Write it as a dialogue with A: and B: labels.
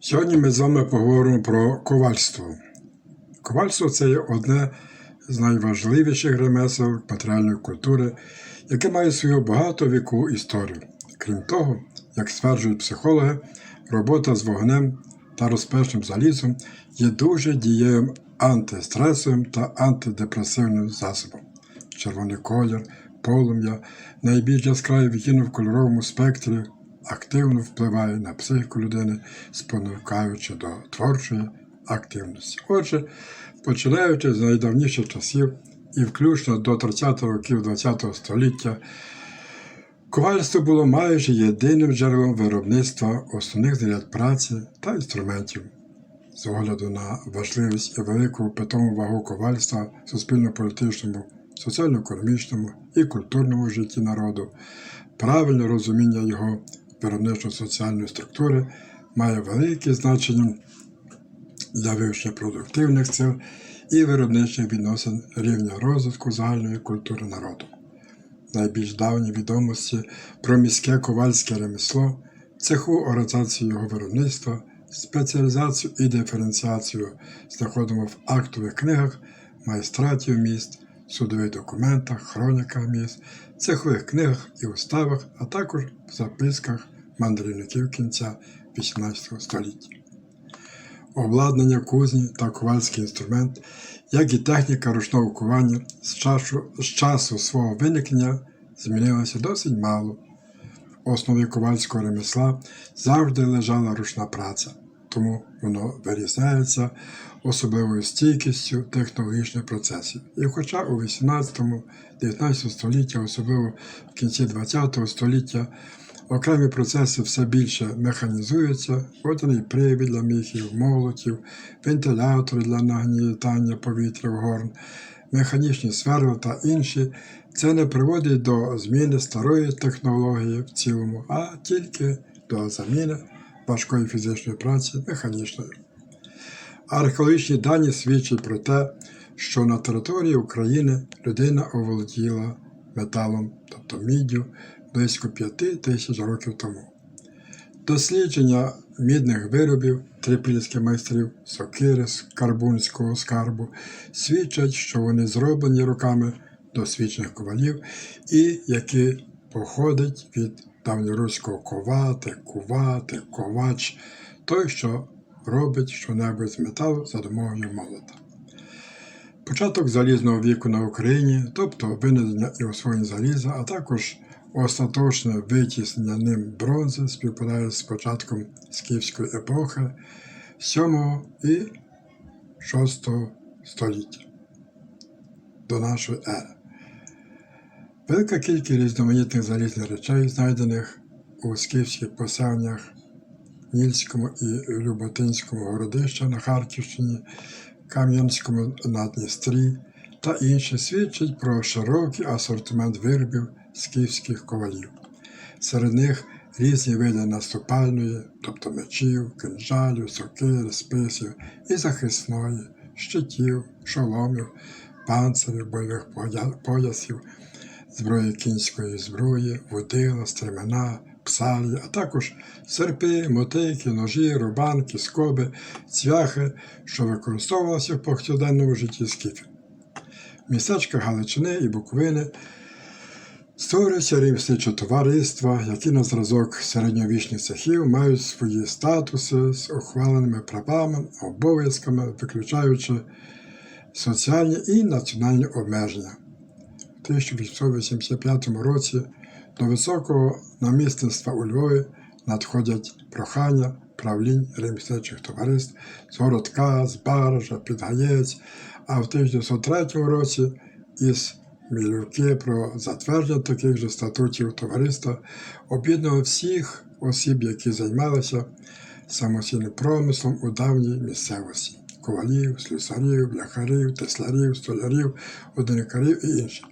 A: Сьогодні ми з вами поговоримо про ковальство. Ковальство це є одне з найважливіших ремесел матеріальної культури, яке має свою багатовікову історію. Крім того, як стверджують психологи, робота з вогнем та розпечним залізом є дуже дієвим антистресовим та антидепресивним засобом. Червоний колір, полум'я, найбільш яскравий відтінок в кольоровому спектрі активно впливає на психіку людини, спонукаючи до творчої активності. Отже, починаючи з найдавніших часів і включно до 30-х років ХХ століття, ковальство було майже єдиним джерелом виробництва основних знарядь праці та інструментів. З огляду на важливість і велику питому вагу ковальства в суспільно-політичному, соціально-економічному і культурному житті народу, правильне розуміння його виробничо-соціальної структури має велике значення для вивчення продуктивних сил і виробничих відносин рівня розвитку загальної культури народу. Найбільш давні відомості про міське ковальське ремесло, цеху організацію його виробництва, спеціалізацію і диференціацію знаходимо в актових книгах майстратів міст, судових документах, хроніках міст, цехових книгах і уставах, а також в записках мандрівників кінця XVIII століття. Обладнання кузні та ковальський інструмент, як і техніка ручного кування з часу, з часу свого виникнення змінилося досить мало. В основі ковальського ремесла завжди лежала ручна праця, тому воно вирізняється особливою стійкістю технологічних процесів. І хоча у 18-19 столітті, особливо в кінці 20 століття, окремі процеси все більше механізуються, водяний привід для міхів, молотів, вентилятори для нагнітання повітря в горн, механічні сверла та інші, це не приводить до зміни старої технології в цілому, а тільки до заміни важкої фізичної праці механічною. Археологічні дані свідчать про те, що на території України людина оволоділа металом, тобто міддю, близько 5 тисяч років тому. Дослідження мідних виробів трипільських майстрів, сокири з карбунського скарбу свідчать, що вони зроблені руками досвідчених ковалів і які походять від давньоруського ковати, кувати, ковач, той, що робить щонебудь з металу за допомогою молота. Початок залізного віку на Україні, тобто винайдення і освоєння заліза, а також остаточне витіснення ним бронзи співпадає з початком скіфської епохи 7 і 6 століття до нашої ери. Велика кількість різноманітних залізних речей, знайдених у скіфських поселеннях Нільському і Люботинському городища на Харківщині, Кам'янському на Дністрі та інші свідчать про широкий асортимент виробів скіфських ковалів. Серед них різні види наступальної, тобто мечів, кинжалів, сокир, списів і захисної, щитів, шоломів, панцирів, бойових поясів, зброї кінської зброї, водила, стремена, псалі, а також серпи, мотики, ножі, рубанки, скоби, цвяхи, що використовувалися в повсякденному житті скіфів. В містечках Галичини і Буковини створюються ремісничі товариства, які на зразок середньовічних цехів мають свої статуси з ухваленими правами, обов'язками, виключаючи соціальні і національні обмеження. У 1885 році до високого намісництва у Львові надходять прохання правлінь ремісничих товариств з городка, з баржа, підгаєць, а в 1903 році із Мілюки про затвердження таких же статутів товариства об'єднував всіх осіб, які займалися самостійним промислом у давній місцевості ковалів, слюсарів, бляхарів, тесларів, столярів, одиникарів і інших.